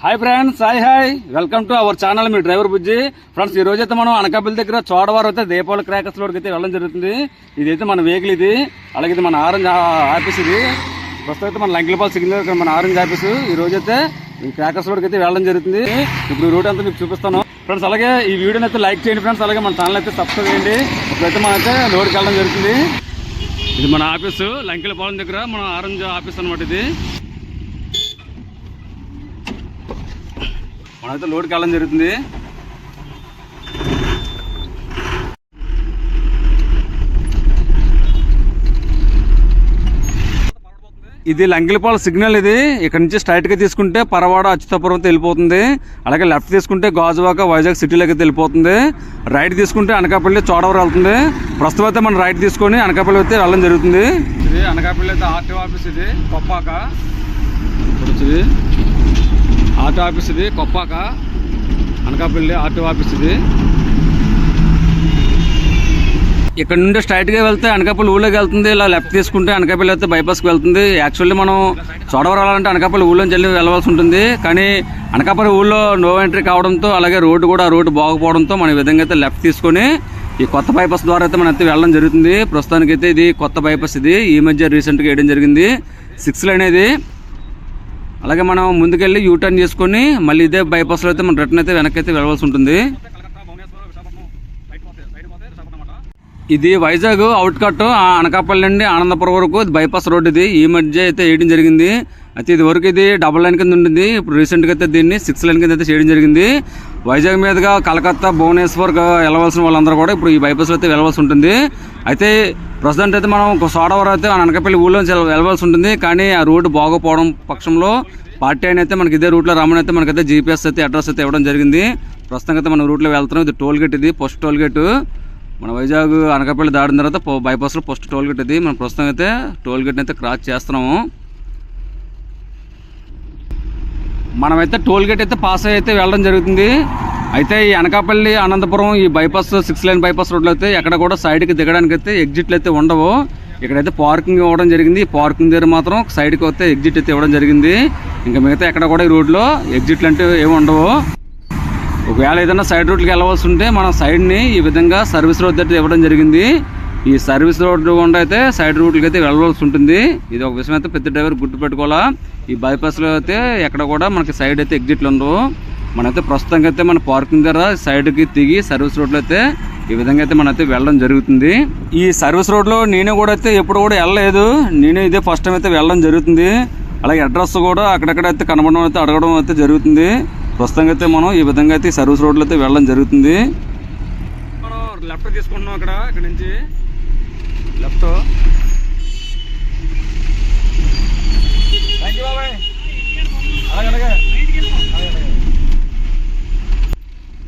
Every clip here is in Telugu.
Hi friends hi hi welcome to our channel me driver Bujji. Friends ఈ రోజు అయితే మనం అనకాపల్లి దగ్గర చోడవారు అయితే దీపావళి క్రాకర్స్ లోడ్కి అయితే వెళ్ళడం జరుగుతుంది. ఇదైతే మన వెహికల్ ఇది. అలాగే ఇది మన ఆరెంజ్ ఆఫీస్ ఇది. ప్రస్తుతం అయితే మన లంకిలపాల్ సిగ్నల్ దగ్గర మన ఆరెంజ్ ఆఫీస్. ఈ రోజు అయితే ఈ క్రాకర్స్ లోడ్కి అయితే వెళ్ళడం జరుగుతుంది. ఇప్పుడు రూట్ అంతా మీకు చూపిస్తాను. ఫ్రెండ్స్ అలాగే ఈ వీడియోని అయితే లైక్ చేయండి ఫ్రెండ్స్ అలాగే మన ఛానల్ అయితే సబ్స్క్రైబ్ చేయండి. ఇప్పుడైతే మనం అయితే లోడ్కి వెళ్ళడం జరుగుతుంది. ఇది మన ఆఫీసు లంకిలపాలెం దగ్గర మన ఆరెంజ్ ఆఫీస్ అనమాట ఇది. మనమైతే లోడ్కి వెళ్ళడం జరుగుతుంది. ఇది లంగిలిపాల సిగ్నల్ ఇది. ఇక్కడ నుంచి స్ట్రైట్గా తీసుకుంటే పరవాడ అచ్యుతాపురం అయితే వెళ్ళిపోతుంది. అలాగే లెఫ్ట్ తీసుకుంటే గాజువాక వైజాగ్ సిటీలోకి అయితే వెళ్ళిపోతుంది. రైట్ తీసుకుంటే అనకాపల్లి చోడవరం వెళ్తుంది. ప్రస్తుతం అయితే మనం రైట్ తీసుకొని అనకాపల్లి అయితే వెళ్ళడం జరుగుతుంది. ఇది అనకాపల్లి అయితే ఆర్టీఓ ఆఫీస్ ఇది కొప్పాక ఇది ఆటో ఆఫీస్ ఇది కొప్పాక అనకాపల్లి ఆటో ఆఫీస్ ఇది. ఇక్కడ నుండి స్ట్రైట్గా వెళ్తే అనకాపల్లి ఊళ్ళోకి వెళ్తుంది ఇలా లెఫ్ట్ తీసుకుంటే అనకాపల్లి అయితే బైపాస్కి వెళ్తుంది. యాక్చువల్లీ మనం చోడవరం వెళ్ళాలంటే అనకాపల్లి ఊళ్ళో వెళ్ళి వెళ్ళవలసి ఉంటుంది. కానీ అనకాపల్లి ఊళ్ళో నో ఎంట్రీ కావడంతో అలాగే రోడ్డు కూడా రోడ్డు బాగుపోవడంతో మన విధంగా అయితే లెఫ్ట్ తీసుకొని ఈ కొత్త బైపాస్ ద్వారా అయితే మనం అయితే వెళ్ళడం జరుగుతుంది. ప్రస్తుతానికి అయితే ఇది కొత్త బైపాస్ ఇది. ఈ మధ్య రీసెంట్గా వేయడం జరిగింది. సిక్స్ లైన్ ఇది. అలాగే మనం ముందుకెళ్ళి యూటర్న్ చేసుకొని మళ్ళీ ఇదే బైపాస్లో అయితే మనం రిటర్న్ అయితే వెనక్కి అయితే వెళ్ళవలసి ఉంటుంది. ఇది వైజాగ్ అవుట్ కట్ అనకాపల్లి నుండి ఆనందపురం వరకు బైపాస్ రోడ్ ఇది. ఈ మధ్య అయితే వేయడం జరిగింది. అయితే ఇది వరకు ఇది డబుల్ లైన్ కింద ఉండింది. ఇప్పుడు రీసెంట్గా అయితే దీన్ని సిక్స్ లైన్ కింద అయితే చేయడం జరిగింది. వైజాగ్ మీదుగా కలకత్తా భువనేశ్వర్ వెళ్ళవలసిన వాళ్ళందరూ కూడా ఇప్పుడు ఈ బైపాస్లో అయితే వెళ్ళవలసి ఉంటుంది. అయితే ప్రజెంట్ అయితే మనం ఒక సోడవరం అయితే మన అనకాపల్లి ఊళ్ళోంచి వెళ్ళవలసి ఉంటుంది. కానీ ఆ రోడ్డు బాగోపోవడం పక్షంలో పార్టీ అయిన అయితే మనకి ఇదే రూట్లో రమ్మని అయితే మనకైతే జీపీఎస్ అయితే అడ్రస్ అయితే ఇవ్వడం జరిగింది. ప్రస్తుతం అయితే మనం రూట్లో వెళ్తున్నాం. ఇది టోల్ గేట్ ఇది ఫస్ట్ టోల్ గేట్. మన వైజాగ్ అనకాపల్లి దాడిన తర్వాత బైపాస్లో ఫస్ట్ టోల్ గేట్ ఇది. మనం ప్రస్తుతం అయితే టోల్ గేట్ని అయితే క్రాస్ చేస్తున్నాము. మనమైతే టోల్ గేట్ అయితే పాస్ అయితే వెళ్ళడం జరుగుతుంది. అయితే ఈ అనకాపల్లి అనంతపురం ఈ బైపాస్ సిక్స్ లైన్ బైపాస్ రోడ్లో అయితే ఎక్కడ కూడా సైడ్కి దిగడానికి అయితే ఎగ్జిట్లు అయితే ఉండవు. ఇక్కడైతే పార్కింగ్ ఇవ్వడం జరిగింది. ఈ పార్కింగ్ దగ్గర మాత్రం సైడ్కి వస్తే ఎగ్జిట్ అయితే ఇవ్వడం జరిగింది. ఇంకా మిగతా ఎక్కడ కూడా ఈ రోడ్లో ఎగ్జిట్లు అంటే ఏమి ఉండవు. ఒకవేళ ఏదైనా సైడ్ రూట్కి వెళ్ళవలసి ఉంటే మనం సైడ్ని ఈ విధంగా సర్వీస్ రోడ్ అయితే ఇవ్వడం జరిగింది. ఈ సర్వీస్ రోడ్ గుండా అయితే సైడ్ రూట్లకి అయితే వెళ్ళవలసి ఉంటుంది. ఇది ఒక విషయం అయితే పెద్ద డ్రైవర్ గుర్తుపెట్టుకోవాలా ఈ బైపాస్లో అయితే ఎక్కడ కూడా మనకి సైడ్ అయితే ఎగ్జిట్లు ఉండవు. మనైతే ప్రస్తుతానికి అయితే మన పార్కింగ్ దగ్గర సైడ్కి దిగి సర్వీస్ రోడ్లో అయితే ఈ విధంగా అయితే మనైతే వెళ్ళడం జరుగుతుంది. ఈ సర్వీస్ రోడ్లో నేను కూడా అయితే ఎప్పుడు కూడా వెళ్ళలేదు. నేను ఇదే ఫస్ట్ టైం అయితే వెళ్ళడం జరుగుతుంది. అలాగే అడ్రస్ కూడా అక్కడక్కడ అయితే కనబడడం అయితే అడగడం అయితే జరుగుతుంది. ప్రస్తుతంగా అయితే మనం ఈ విధంగా అయితే సర్వీస్ రోడ్లో అయితే వెళ్ళడం జరుగుతుంది. మనం లెఫ్ట్ తీసుకుంటున్నాం అక్కడ ఇక్కడ నుంచి. లెఫ్ట్.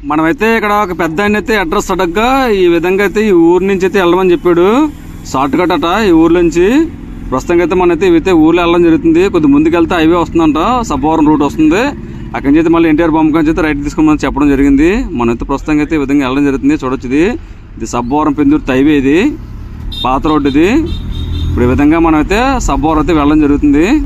మనమైతే ఇక్కడ ఒక పెద్ద ఆయన అయితే అడ్రస్ అడగ్గా ఈ విధంగా అయితే ఈ ఊరు నుంచి అయితే వెళ్ళమని చెప్పాడు. షార్ట్ కట్ అట ఈ ఊరు నుంచి. ప్రస్తుతం అయితే మనైతే ఇవైతే ఊర్లో వెళ్ళడం జరుగుతుంది. కొద్ది ముందుకెళ్తే హైవే వస్తుందంట. సబ్బవరం రూట్ వస్తుంది. అక్కడి నుంచి అయితే మళ్ళీ ఎన్టీఆర్ బొమ్మ నుంచి అయితే రైట్ తీసుకోమని చెప్పడం జరిగింది. మనైతే ప్రస్తుతం అయితే ఈ విధంగా వెళ్ళడం జరుగుతుంది. చూడొచ్చు ఇది. ఇది సబ్బవరం పెందుర్తి హైవే ఇది. పాత రోడ్డు ఇది. ఇప్పుడు ఈ విధంగా మనమైతే సబ్బవరం అయితే వెళ్ళడం జరుగుతుంది.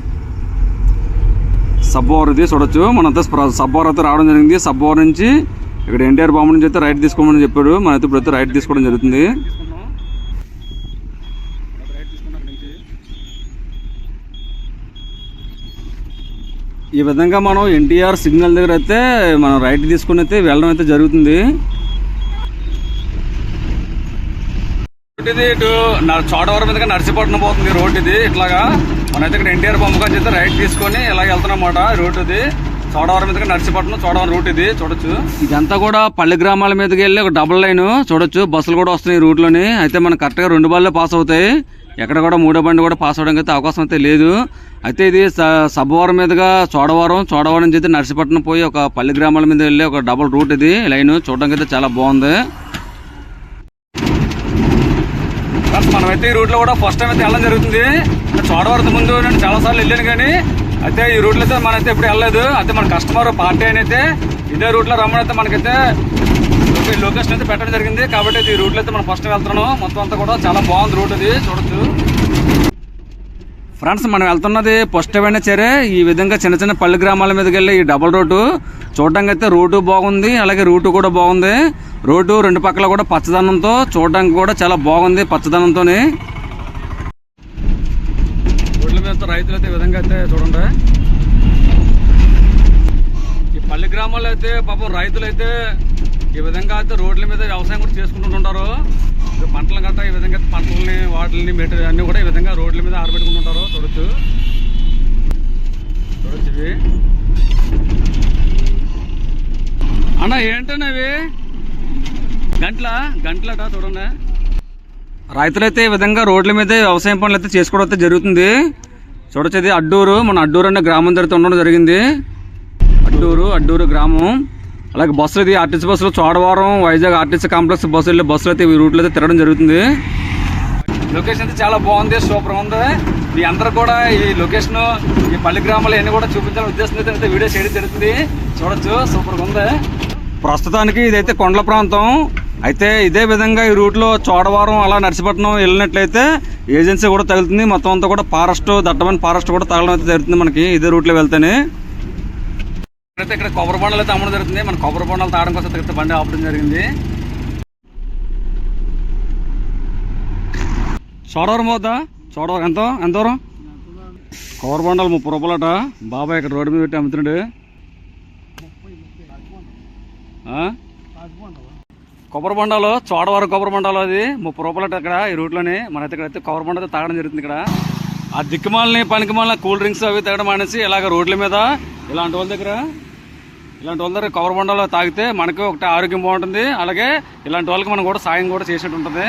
సబ్బోవర్ ఇది చూడొచ్చు. మనం స్ప్ర- సబ్బోవర్ అయితే రావడం జరిగింది. సబ్బోవర్ నుంచి ఇక్కడ ఎన్టీఆర్ బాంబు నుంచి అయితే రైట్ తీసుకోమని చెప్పాడు. మనైతే ఇప్పుడు అయితే రైట్ తీసుకోవడం జరుగుతుంది. ఈ విధంగా మనం ఎన్టీఆర్ సిగ్నల్ దగ్గర అయితే మనం రైట్ తీసుకుని అయితే వెళ్ళడం అయితే జరుగుతుంది. ఇది ఇటు న- చోడవరం మీదుగా నర్సీపట్నం పోతుంది రోడ్ ఇది ఇట్లాగా. మనైతే ఇక్కడ ఎన్టీఆర్ బొమ్మ చేస్తే రైట్ తీసుకొని ఇలా వెళ్తున్నామాట రోడ్ ఇది. చోడవరం మీదుగా నర్సీపట్నం చోడవరం రూట్ ఇది చూడొచ్చు. ఇదంతా కూడా పల్లె గ్రామాల మీదకి వెళ్ళి ఒక డబుల్ లైన్ చూడొచ్చు. బస్సులు కూడా వస్తున్నాయి ఈ రూట్లోని. అయితే మనం కరెక్ట్గా రెండు బళ్ళే పాస్ అవుతాయి. ఎక్కడ కూడా మూడో బండి కూడా పాస్ అవడానికి అయితే అవకాశం అయితే లేదు. అయితే ఇది స- సబ్బవరం మీదుగా చోడవరం చోడవరం నుంచి అయితే నర్సీపట్నం పోయి ఒక పల్లె గ్రామాల మీద వెళ్ళి ఒక డబుల్ రూట్ ఇది లైన్. చూడడానికి అయితే చాలా బాగుంది. మనమైతే ఈ రూట్లో కూడా ఫస్ట్ టైం అయితే వెళ్ళడం జరుగుతుంది. చోడవరం ముందు నేను చాలా సార్లు వెళ్ళాను కానీ అయితే ఈ రూట్లో అయితే మనైతే ఎప్పుడు వెళ్ళలేదు. అయితే మన కస్టమర్ పార్టీ అని అయితే ఇదే రూట్లో రమ్మనైతే మనకైతే లొకేషన్ అయితే పెట్టడం జరిగింది. కాబట్టి ఈ రూట్లో అయితే మనం ఫస్ట్ వెళ్తున్నాం మొత్తం అంతా కూడా చాలా బాగుంది రూట్ అది చూడొచ్చు. ఫ్రెండ్స్ మనం వెళ్తున్నది పుష్టమైన సరే ఈ విధంగా చిన్న చిన్న పల్లె గ్రామాల మీదకి వెళ్ళి ఈ డబల్ రోడ్డు చూడడానికి అయితే రోడ్డు బాగుంది. అలాగే రూటు కూడా బాగుంది. రోడ్డు రెండు పక్కల కూడా పచ్చదనంతో చూడడానికి కూడా చాలా బాగుంది పచ్చదనంతోనే. రోడ్ల రైతులు అయితే ఈ విధంగా అయితే చూడండి. ఈ పల్లె గ్రామాల్లో అయితే పాపం రైతులు అయితే ఈ విధంగా అయితే రోడ్ల మీద వ్యవసాయం కూడా చేసుకుంటుంటారు పంటలు గట్ట ఈ విధంగా అయితే పంటలని వాటిని మెటీరియల్ అన్ని కూడా ఈ విధంగా రోడ్ల మీద ఆరబెట్టుకుంటుంటారు. చూడొచ్చు. చూడొచ్చు ఇవి. అన్న ఏంటన్నా ఇవి? గంటల? గంటలట చూడండి. రైతులైతే ఈ విధంగా రోడ్ల మీద వ్యవసాయం పనులు అయితే చేసుకోవడం అయితే జరుగుతుంది. చూడొచ్చు ఇది అడ్డూరు. మన అడ్డూరు అనే గ్రామం దగ్గర ఉండడం జరిగింది. అడ్డూరు అడ్డూరు గ్రామం. అలాగే బస్సులు ఇది ఆర్టీసీ బస్సులు చోడవరం వైజాగ్ ఆర్టీసీ కాంప్లెక్స్ బస్సులు వెళ్ళే బస్సులు అయితే ఈ రూట్లో అయితే తిరగడం జరుగుతుంది. లొకేషన్ అయితే చాలా బాగుంది సూపర్ ఉంది. మీ అందరూ కూడా ఈ లొకేషన్ ఈ పల్లి గ్రామాలు అన్ని కూడా చూపించాలని ఉద్దేశంతో అయితే వీడియో చేయడం జరుగుతుంది. చూడొచ్చు సూపర్గా ఉంది. ప్రస్తుతానికి ఇదైతే కొండల ప్రాంతం. అయితే ఇదే విధంగా ఈ రూట్లో చోడవరం అలా నర్సిపట్నం వెళ్ళినట్లయితే ఏజెన్సీ కూడా తగులుతుంది. మొత్తం అంతా కూడా ఫారెస్ట్ దట్టమైన ఫారెస్ట్ కూడా తగలడం అయితే జరుగుతుంది మనకి ఇదే రూట్లో వెళ్తేనే. అయితే ఇక్కడ కొబ్బరి బొండాలు అయితే అమ్మడం జరుగుతుంది. మన కొబ్బరి బొండాలు తాగడం కోసం అయితే బండి ఆపడం జరిగింది. చోడవరం పోద్దా? చోడవరం ఎంత? ఎంత దూరం? కొబ్బరి బొండాలు ముప్పై రూపాయలట. బాబాయ్ ఇక్కడ రోడ్డు మీద పెట్టి అమ్ముతున్నాడు. కొబ్బరి బొండాలు చోడవరం కొబ్బరి బొండాలు అది. ముప్పై రూపాయలట ఇక్కడ ఈ రూట్లోనే మనైతే ఇక్కడ అయితే కొబ్బరి బొండ అయితే తాగడం జరుగుతుంది ఇక్కడ. ఆ దిక్కుమాలని పనికిమాలని కూల్ డ్రింక్స్ అవి తాగడం అనేసి ఇలాగ రోడ్ల మీద ఇలాంటి వాళ్ళ దగ్గర ఇలాంటి వాళ్ళ దగ్గర కొబ్బరి బొండాలు తాగితే మనకు ఒకటి ఆరోగ్యం బాగుంటుంది. అలాగే ఇలాంటి వాళ్ళకి మనం కూడా సాయం కూడా చేసినట్టు ఉంటుంది.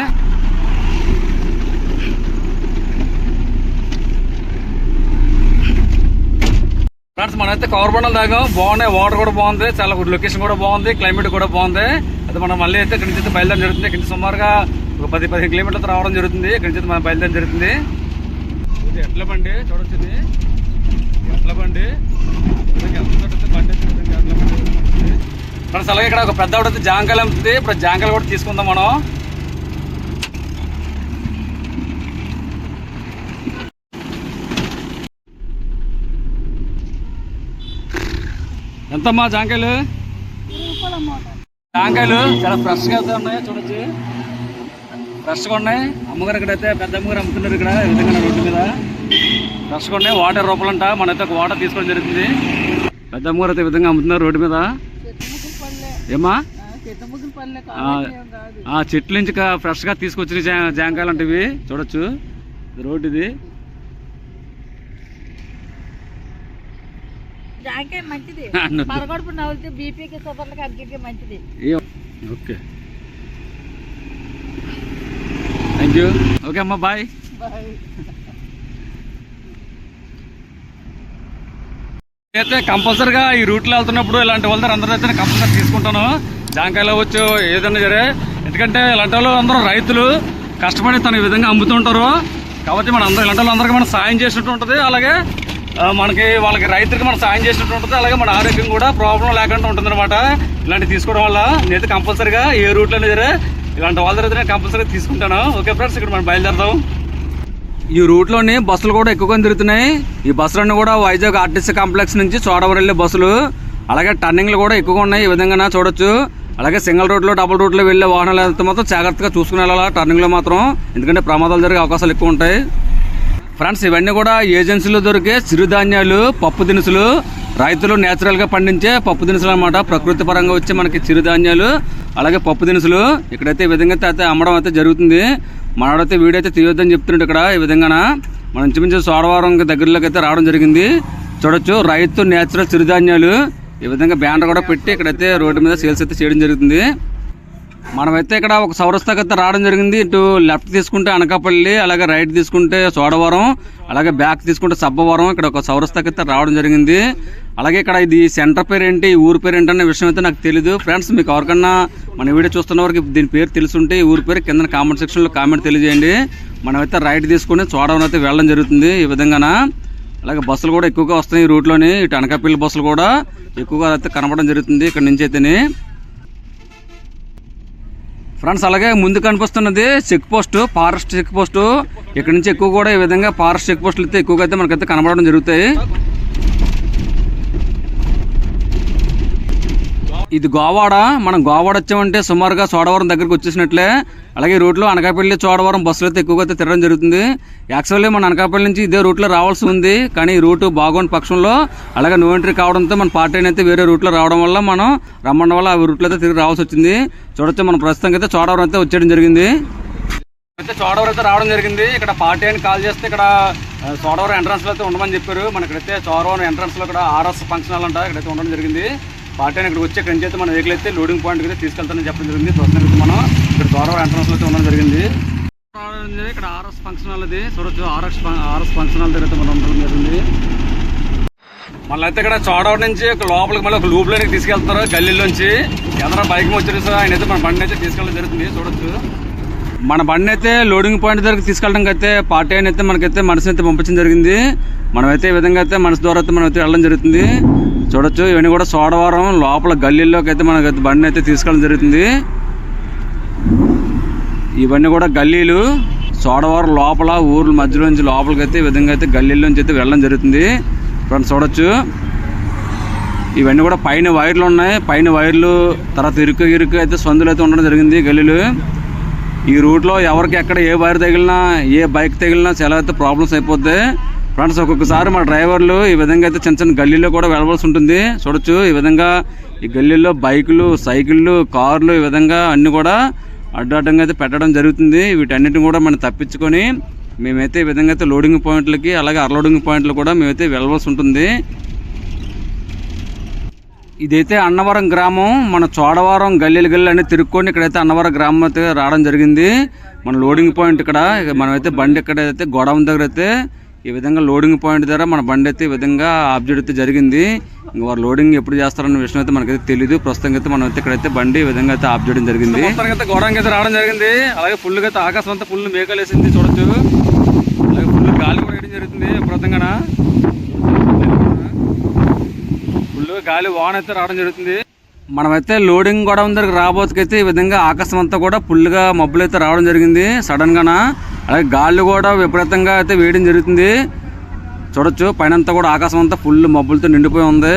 ఫ్రెండ్స్ మనమైతే కవర్ బండలు తాగాం. బాగున్నాయి. వాటర్ కూడా బాగుంది. చాలా లొకేషన్ కూడా బాగుంది. క్లైమేట్ కూడా బాగుంది. అయితే మనం మళ్ళీ అయితే ఇక్కడి నుంచి అయితే బయలుదేరం జరుగుతుంది. ఇక్కడి నుంచి సుమారుగా ఒక పది పదిహేను కిలోమీటర్లు రావడం జరుగుతుంది. ఇక్కడి నుంచి మనం బయలుదేరం జరుగుతుంది. ఇది ఎట్ల బండి చూడొచ్చు ఇది ఎట్ల బండి. బండి ఫ్రెండ్స్ అలాగే ఇక్కడ ఒక పెద్ద ఆవిడ అయితే జాంకాయలు అమ్ముతుంది. ఇప్పుడు జాంకాయలు కూడా తీసుకుందాం మనం. ఎంతమ్మా జాంకాయలు? జాంకాయలు చాలా ఫ్రెష్గా అయితే ఉన్నాయి చూడొచ్చు. ఫ్రెష్గా ఉన్నాయి. అమ్మగారు ఇక్కడైతే పెద్ద అమ్మగారు అమ్ముతున్నారు ఇక్కడ ఈ విధంగా రోడ్డు మీద. ఫ్రెష్గా ఉన్నాయి. వాటర్ రూపాయలంట మనైతే ఒక వాటర్ తీసుకోవడం జరుగుతుంది. పెద్ద అమ్మగారు అయితే విధంగా అమ్ముతున్నారు రోడ్డు మీద. ఏమా ఆ, చెట్ల నుంచి ఫ్రెష్గా తీసుకొచ్చిన జా- జాంకాయలు అంటే ఇవి. చూడొచ్చు. రోడ్డు ఇది. జాంకాయ మంచిది. అన్నది. మరగడుపు నవ్వులితే బీపీకి షుగర్లకి అన్నిటికీ మంచిది. ఏ? ఓకే. థ్యాంక్ యూ ఓకే అమ్మా బాయ్ అయితే కంపల్సరిగా ఈ రూట్లో వెళ్తున్నప్పుడు ఇలాంటి వాళ్ళ అందరూ అయితే కంపల్సరీ తీసుకుంటాను. జాంకాయలు అవ్వచ్చు ఏదైనా సరే. ఎందుకంటే ఇలాంటి వాళ్ళు అందరూ రైతులు. కష్టపడి తను విధంగా అమ్ముతుంటారు. కాబట్టి మన అందరూ ఇలాంటి వాళ్ళందరికీ మనం సాయం చేసినట్టు ఉంటుంది. అలాగే మనకి వాళ్ళకి రైతులకి మనం సాయం చేసినట్టు ఉంటుంది. అలాగే మన ఆరోగ్యం కూడా ప్రాబ్లం లేకుండా ఉంటుంది అనమాట ఇలాంటివి తీసుకోవడం వల్ల నేనైతే కంపల్సరిగా ఏ రూట్లో సరే ఇలాంటి వాళ్ళ దగ్గర నేను కంపల్సరీ తీసుకుంటాను. ఓకే ఫ్రెండ్స్ ఇక్కడ మనం బయలుదేరదాం. ఈ రూట్లోని బస్సులు కూడా ఎక్కువగా తిరుగుతున్నాయి. ఈ బస్సులన్నీ కూడా వైజాగ్ ఆర్టీసీ కాంప్లెక్స్ నుంచి చోడవరం వెళ్ళే బస్సులు. అలాగే టర్నింగ్లు కూడా ఎక్కువగా ఉన్నాయి. ఈ విధంగా చూడొచ్చు. అలాగే సింగిల్ రోడ్లో డబుల్ రోడ్లో వెళ్ళే వాహనాలు అయితే మాత్రం జాగ్రత్తగా చూసుకుని వెళ్ళాలా టర్నింగ్లో మాత్రం. ఎందుకంటే ప్రమాదాలు జరిగే అవకాశాలు ఎక్కువ ఉంటాయి. ఫ్రెండ్స్ ఇవన్నీ కూడా ఏజెన్సీలో దొరికే చిరుధాన్యాలు పప్పు దినుసులు. రైతులు నేచురల్గా పండించే పప్పు దినుసులు అనమాట ప్రకృతి పరంగా వచ్చే మనకి చిరుధాన్యాలు అలాగే పప్పు దినుసులు. ఇక్కడైతే ఈ విధంగా అయితే అమ్మడం అయితే జరుగుతుంది. మనడైతే వీడైతే తీయొద్దని చెప్తుంటే ఇక్కడ ఈ విధంగా మనం ఇంచుమించు సోడవరం దగ్గరలోకి అయితే రావడం జరిగింది. చూడొచ్చు రైతు నేచురల్ చిరుధాన్యాలు. ఈ విధంగా బ్యానర్ కూడా పెట్టి ఇక్కడైతే రోడ్డు మీద సేల్స్ అయితే చేయడం జరుగుతుంది. మనమైతే ఇక్కడ ఒక చౌరస్తాకి రావడం జరిగింది. ఇటు లెఫ్ట్ తీసుకుంటే అనకాపల్లి అలాగే రైట్ తీసుకుంటే సోడవరం అలాగే బ్యాక్ తీసుకుంటే సబ్బవరం. ఇక్కడ ఒక చౌరస్తాకి రావడం జరిగింది. అలాగే ఇక్కడ ఇది సెంటర్ పేరు ఏంటి ఊరి ఊరు పేరు ఏంటి అనే విషయం అయితే నాకు తెలియదు ఫ్రెండ్స్ మీకు ఎవరికన్నా మన వీడియో చూస్తున్న వారికి దీని పేరు తెలుసుంటే ఈ ఊరి పేరు కింద కామెంట్ సెక్షన్లో కామెంట్ తెలియజేయండి. మనమైతే రైట్ తీసుకుని చోడవరం అయితే వెళ్ళడం జరుగుతుంది ఈ విధంగాన. అలాగే బస్సులు కూడా ఎక్కువగా వస్తాయి ఈ రూట్లోని. ఇటు అనకాపల్లి బస్సులు కూడా ఎక్కువగా అయితే కనపడడం జరుగుతుంది ఇక్కడ నుంచి అయితేనే. ఫ్రెండ్స్ అలాగే ముందు కనిపిస్తున్నది check post forest check post. ఇక్కడ నుంచి ఎక్కువ కూడా ఈ విధంగా ఫారెస్ట్ చెక్ పోస్టులు అయితే ఎక్కువగా అయితే మనకైతే కనబడడం జరుగుతాయి. ఇది గోవాడ? మనం గోవాడ వచ్చామంటే సుమారుగా చోడవరం దగ్గరికి వచ్చేసినట్లే. అలాగే రూట్లో అనకాపల్లి చోడవరం బస్సులు అయితే ఎక్కువగా అయితే తిరగడం జరుగుతుంది. యాక్చువల్లీ మన అనకాపల్లి నుంచి ఇదే రూట్లో రావాల్సి ఉంది. కానీ ఈ రూటు బాగోని పక్షంలో అలాగే నో ఎంట్రీ కావడంతో మన పార్టీ అయితే వేరే రూట్లో రావడం వల్ల మనం రమ్మడం వల్ల ఆ రూట్లో అయితే తిరిగి రావాల్సి వచ్చింది. చూడొచ్చు మనం ప్రస్తుతం అయితే చోడవరం అయితే వచ్చేయడం జరిగింది. అయితే చోడవరం అయితే రావడం జరిగింది. ఇక్కడ పార్టీ అని కాల్ చేస్తే ఇక్కడ చోడవరం ఎంట్రన్స్లో అయితే ఉండమని చెప్పారు. మన ఇక్కడైతే చోడవరం ఎంట్రన్స్లో ఇక్కడ ఆర్ఎస్ ఫంక్షన్ హాల్ అంట ఇక్కడైతే ఉండడం జరిగింది. పార్టీ ఇక్కడికి వచ్చి నుంచి అయితే మన వెహికల్ అయితే లోడింగ్ పాయింట్ అయితే తీసుకెళ్తానని చెప్పడం జరిగింది. ప్రస్తుతం మనం ఇక్కడ చోడవరం ఎంట్రన్స్లో అయితే ఉండడం జరిగింది. ఇక్కడ ఆర్ఎస్ ఫంక్షన్ హాల్ అది. చూడొచ్చు ఆర్ఎస్ ఆర్ఎస్ ఫంక్షన్ హాల్ దగ్గర మనం ఉండడం జరిగింది. మళ్ళీ అయితే ఇక్కడ చోడవరం నుంచి ఒక లోపలికి మళ్ళీ ఒక లూప్ లోనికి తీసుకెళ్తారు గల్లీలోంచి ఎవరైనా బైక్ వచ్చారు సార్ ఆయన అయితే మన బండి అయితే తీసుకెళ్ళడం జరుగుతుంది. చూడొచ్చు. మన బండి అయితే లోడింగ్ పాయింట్ దగ్గరికి తీసుకెళ్ళడానికి అయితే పార్టీ అయిన అయితే మనకైతే మనసుని అయితే పంపించడం జరిగింది. మనమైతే ఈ విధంగా అయితే మనసు ద్వారా అయితే మనం అయితే వెళ్ళడం జరుగుతుంది. చూడొచ్చు. ఇవన్నీ కూడా సోడవరం లోపల గల్లీల్లోకి అయితే మనకు బండిని అయితే తీసుకెళ్ళడం జరుగుతుంది. ఇవన్నీ కూడా గల్లీలు. సోడవరం లోపల ఊర్ల మధ్యలో నుంచి లోపలికి అయితే ఈ విధంగా అయితే గల్లీల్లోంచి అయితే వెళ్ళడం జరుగుతుంది. ఫ్రెండ్స్ చూడొచ్చు. ఇవన్నీ కూడా పైన వైర్లు ఉన్నాయి. పైన వైర్లు తర్వాత ఇరుకు ఇరుకు అయితే సందులు అయితే ఉండడం జరిగింది గల్లీలు. ఈ రూట్లో ఎవరికి ఎక్కడ ఏ వైర్ తగిలినా ఏ బైక్ తగిలినా చాలా అయితే ప్రాబ్లమ్స్ అయిపోతాయి ఫ్రెండ్స్ ఒక్కొక్కసారి మా డ్రైవర్లు ఈ విధంగా అయితే చిన్న చిన్న గల్లీలో కూడా వెళ్ళవలసి ఉంటుంది. చూడొచ్చు ఈ విధంగా ఈ గల్లీలో బైకులు సైకిళ్ళు కార్లు ఈ విధంగా అన్నీ కూడా అడ్డాటంగా అయితే పెట్టడం జరుగుతుంది. వీటన్నిటిని కూడా మనం తప్పించుకొని మేమైతే ఈ విధంగా అయితే లోడింగ్ పాయింట్లకి అలాగే అర్లోడింగ్ పాయింట్లు కూడా మేమైతే వెళ్ళవలసి ఉంటుంది. ఇదైతే అన్నవరం గ్రామం. మన చోడవరం గల్లీలు గల్లీలు అన్ని తిరుక్కొని ఇక్కడైతే అన్నవరం గ్రామం అయితే రావడం జరిగింది. మన లోడింగ్ పాయింట్ ఇక్కడ మనమైతే బండి ఇక్కడైతే గోడౌన్ దగ్గర అయితే ఈ విధంగా లోడింగ్ పాయింట్ దగ్గర మన బండి అయితే ఈ విధంగా ఆబ్జెక్ట్ అయితే జరిగింది. ఇంకా వారు లోడింగ్ ఎప్పుడు చేస్తారన్న విషయం అయితే మనకైతే తెలియదు ప్రస్తుతం అయితే మనం అయితే ఇక్కడైతే బండి ఈ విధంగా అయితే ఆబ్జెక్ట్ చేయడం జరిగింది. అయితే గోడౌన్ అయితే రావడం జరిగింది. అలాగే ఫుల్ అయితే ఆకాశం అంతా ఫుల్ మేకలేసింది చూడొచ్చు. అలాగే ఫుల్ గాలి కూడా వేయడం జరుగుతుంది ప్రస్తుతంగా ఫుల్ గాలి వాన అయితే రావడం జరుగుతుంది. మనమైతే లోడింగ్ కూడా దగ్గరికి రాబోతుకైతే ఈ విధంగా ఆకాశం అంతా కూడా ఫుల్గా మబ్బులు అయితే రావడం జరిగింది. సడన్ గాన అలాగే గాలి కూడా విపరీతంగా అయితే వేయడం జరుగుతుంది. చూడొచ్చు పైన అంతా కూడా ఆకాశం అంతా ఫుల్ మబ్బులతో నిండిపోయి ఉంది.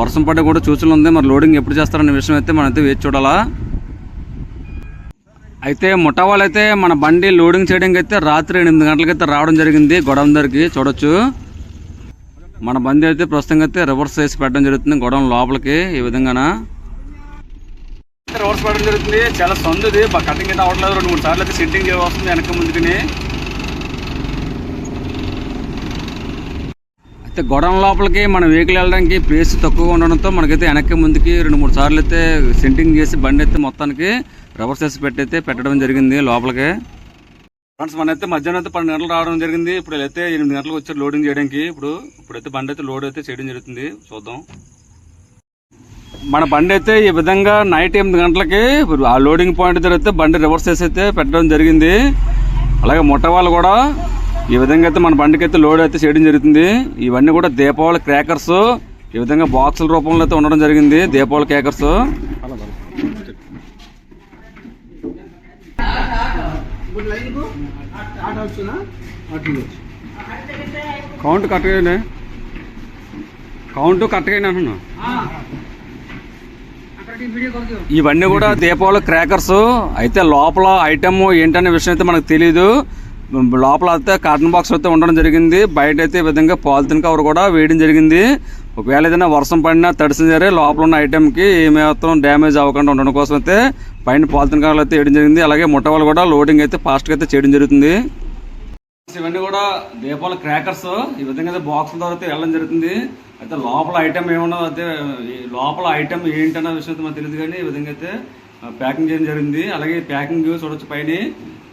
వర్షం పడే కూడా సూచనలు ఉంది. మరి లోడింగ్ ఎప్పుడు చేస్తారనే విషయం అయితే మనం అయితే వేచి చూడాలా. అయితే ముఠా వాళ్ళైతే మన బండి లోడింగ్ చేయడానికి అయితే రాత్రి ఎనిమిది గంటలకైతే రావడం జరిగింది. గొడవ దగ్గరికి చూడొచ్చు. మన బండి అయితే ప్రస్తుతం అయితే రివర్స్ చేసి పెట్టడం జరుగుతుంది గొడవ లోపలికి ఈ విధంగానా. రోడ్స్ పడడం జరుగుతుంది. చాలా సందుది కటింగ్ అయితే అవ్వట్లేదు రెండు మూడు సార్లు అయితే సెట్టింగ్ వస్తుంది వెనక ముందుకుని. అయితే గొడవ లోపలికి మన వెహికల్ వెళ్ళడానికి ప్లేస్ తక్కువగా ఉండడంతో మనకైతే వెనక్కి ముందుకి రెండు మూడు సార్లు అయితే సెంటింగ్ చేసి బండి అయితే మొత్తానికి రివర్స్ సెస్ పెట్టయితే పెట్టడం జరిగింది లోపలికి. ఫ్రెండ్స్ మన అయితే మధ్యాహ్నం అయితే పన్నెండు గంటలు రావడం జరిగింది. ఇప్పుడు అయితే ఎనిమిది గంటలకు వచ్చారు లోడింగ్ చేయడానికి. ఇప్పుడు ఇప్పుడైతే బండి అయితే లోడ్ అయితే చేయడం జరుగుతుంది. చూద్దాం. మన బండి అయితే ఈ విధంగా నైట్ ఎనిమిది గంటలకి ఆ లోడింగ్ పాయింట్ దగ్గర బండి రివర్స్ చేసి అయితే పెట్టడం జరిగింది. అలాగే ముట్ట వాళ్ళు కూడా ఈ విధంగా అయితే మన బండికి అయితే లోడ్ అయితే చేయడం జరుగుతుంది. ఇవన్నీ కూడా దీపావళి క్రాకర్స్ ఈ విధంగా బాక్సుల రూపంలో అయితే ఉండడం జరిగింది. దీపావళి క్రాకర్స్ కౌంట్ కరెక్ట్గా కౌంట్ కరెక్ట్గా అంటున్నా? ఇవన్నీ కూడా దీపావళి క్రాకర్స్ అయితే లోపల ఐటమ్ ఏంటనే విషయం అయితే మనకు తెలియదు లోపల అయితే కాటన్ బాక్స్ అయితే ఉండడం జరిగింది. బయట అయితే ఈ విధంగా పాలిథిన్ కవర్ కూడా వేయడం జరిగింది. ఒకవేళ ఏదైనా వర్షం పడినా తడిసిన సరే లోపల ఉన్న ఐటెంకి ఏమాత్రం డ్యామేజ్ అవ్వకుండా ఉండడం కోసం అయితే పైన పాలిథిన్ కవర్లు అయితే వేయడం జరిగింది. అలాగే ముట్టవాళ్ళు కూడా లోడింగ్ అయితే ఫాస్ట్గా అయితే చేయడం జరుగుతుంది. ఇవన్నీ కూడా దీపావళి క్రాకర్స్ ఈ విధంగా అయితే బాక్స్ ద్వారా అయితే వెళ్ళడం జరుగుతుంది. అయితే లోపల ఐటమ్ ఏమన్నదో అయితే ఈ లోపల ఐటమ్ ఏంటన్న విషయం అయితే మనకు తెలియదు కానీ ఈ విధంగా అయితే ప్యాకింగ్ చేయడం జరిగింది. అలాగే ప్యాకింగ్ చూడొచ్చు పైన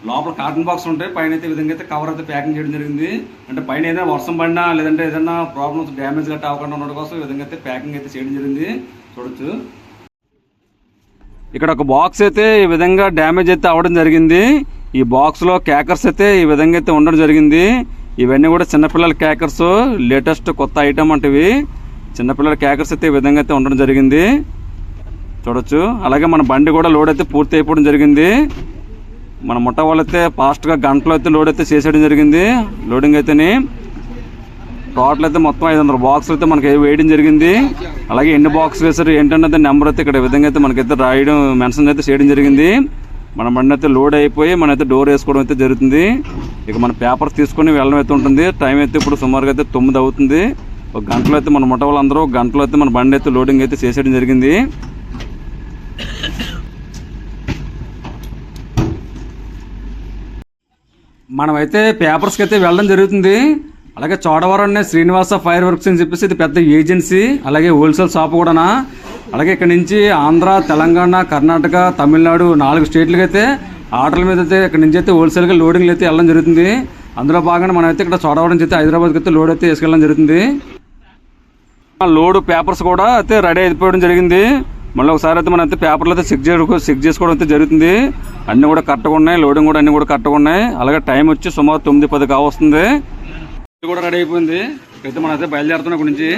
లోపల కాటన్ బాక్స్ ఉంటాయి. పైన అయితే విధంగా అయితే కవర్ అయితే ప్యాకింగ్ చేయడం జరిగింది. అంటే పైన ఏదైనా వర్షం పడినా లేదంటే ఏదైనా ప్రాబ్లమ్స్ డ్యామేజ్ గట్టా అవ్వకుండా ఉండడం కోసం ఈ విధంగా అయితే ప్యాకింగ్ అయితే చేయడం జరిగింది. చూడొచ్చు. ఇక్కడ ఒక బాక్స్ అయితే ఈ విధంగా డ్యామేజ్ అయితే అవ్వడం జరిగింది. ఈ బాక్స్లో క్యాకర్స్ అయితే ఈ విధంగా అయితే ఉండడం జరిగింది. ఇవన్నీ కూడా చిన్నపిల్లల క్యాకర్స్ లేటెస్ట్ కొత్త ఐటమ్ అంటివి. చిన్నపిల్లల క్యాకర్స్ అయితే ఈ విధంగా అయితే ఉండడం జరిగింది. చూడొచ్చు. అలాగే మన బండి కూడా లోడ్ అయితే పూర్తి అయిపోవడం జరిగింది. మన ముట్ట అయితే ఫాస్ట్గా గంటలో అయితే లోడ్ అయితే చేసేయడం జరిగింది. లోడింగ్ అయితేని. టోటల్ అయితే మొత్తం ఐదు వందల బాక్సులు అయితే మనకి వేయడం జరిగింది. అలాగే ఎన్ని బాక్స్ వేసారు ఏంటన్నది నెంబర్ అయితే ఇక్కడ ఈ విధంగా అయితే మనకైతే రాయడం మెన్షన్ అయితే చేయడం జరిగింది. మన బండి అయితే లోడ్ అయిపోయి మనైతే డోర్ వేసుకోవడం అయితే జరుగుతుంది. ఇక మన పేపర్స్ తీసుకొని వెళ్ళడం అయితే ఉంటుంది. టైం అయితే ఇప్పుడు సుమారుగా అయితే తొమ్మిది అవుతుంది. ఒక గంటలో అయితే మన ముఠ వాళ్ళందరూ ఒక గంటలో అయితే మన బండి అయితే లోడింగ్ అయితే చేసేయడం జరిగింది. మనమైతే పేపర్స్కి అయితే వెళ్ళడం జరుగుతుంది. అలాగే చోడవరం అనే శ్రీనివాస ఫైర్ వర్క్స్ అని చెప్పేసి ఇది పెద్ద ఏజెన్సీ అలాగే హోల్సేల్ షాప్ కూడానా. అలాగే ఇక్కడ నుంచి ఆంధ్ర తెలంగాణ కర్ణాటక తమిళనాడు నాలుగు స్టేట్లకి అయితే ఆటల మీద అయితే ఇక్కడ నుంచి అయితే హోల్సేల్గా లోడింగ్లు అయితే వెళ్ళడం జరుగుతుంది. అందులో భాగంగా మనం అయితే ఇక్కడ చూడవడం చేస్తే హైదరాబాద్కి అయితే లోడ్ అయితే వేసుకెళ్ళడం జరుగుతుంది. లోడ్ పేపర్స్ కూడా అయితే రెడీ అయిపోవడం జరిగింది. మళ్ళీ ఒకసారి అయితే మనం అయితే పేపర్లు అయితే చెక్ చేసుకో చెక్ చేసుకోవడం అయితే జరుగుతుంది. అన్నీ కూడా కరెక్ట్గా ఉన్నాయి. లోడింగ్ కూడా అన్నీ కూడా కరెక్ట్గా ఉన్నాయి. అలాగే టైం వచ్చి సుమారు తొమ్మిది పది కావస్తుంది. ఇది కూడా రెడీ అయిపోయింది. అయితే మనం అయితే బయలుదేరుతున్నాం నుంచి.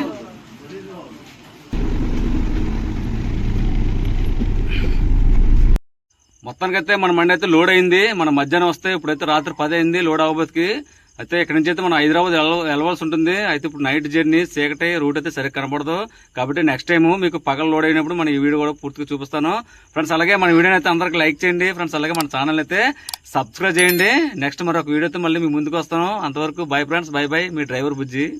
మొత్తానికైతే మన మండి అయితే లోడ్ అయింది. మన మధ్యాహ్నం వస్తే ఇప్పుడైతే రాత్రి పది అయింది లోడ్ అవ్వబోతుకి. అయితే ఇక్కడ నుంచి అయితే మనం హైదరాబాద్ వెళ్ళ- వెళ్ళవలసి ఉంటుంది. అయితే ఇప్పుడు నైట్ జర్నీ చీకటి రూట్ అయితే సరిగ్గా కనపడదు కాబట్టి నెక్స్ట్ టైం మీకు పగల లోడ్ అయినప్పుడు మన ఈ వీడియో కూడా పూర్తిగా చూపిస్తాను. ఫ్రెండ్స్ అలాగే మన వీడియోని అయితే అందరికి లైక్ చేయండి. ఫ్రెండ్స్ అలాగే మన ఛానల్ అయితే సబ్స్క్రైబ్ చేయండి. నెక్స్ట్ మరొక వీడియోతో మళ్ళీ మీ ముందుకు వస్తాను. అంతవరకు బై ఫ్రెండ్స్ బై బై. మీ డ్రైవర్ బుజ్జి.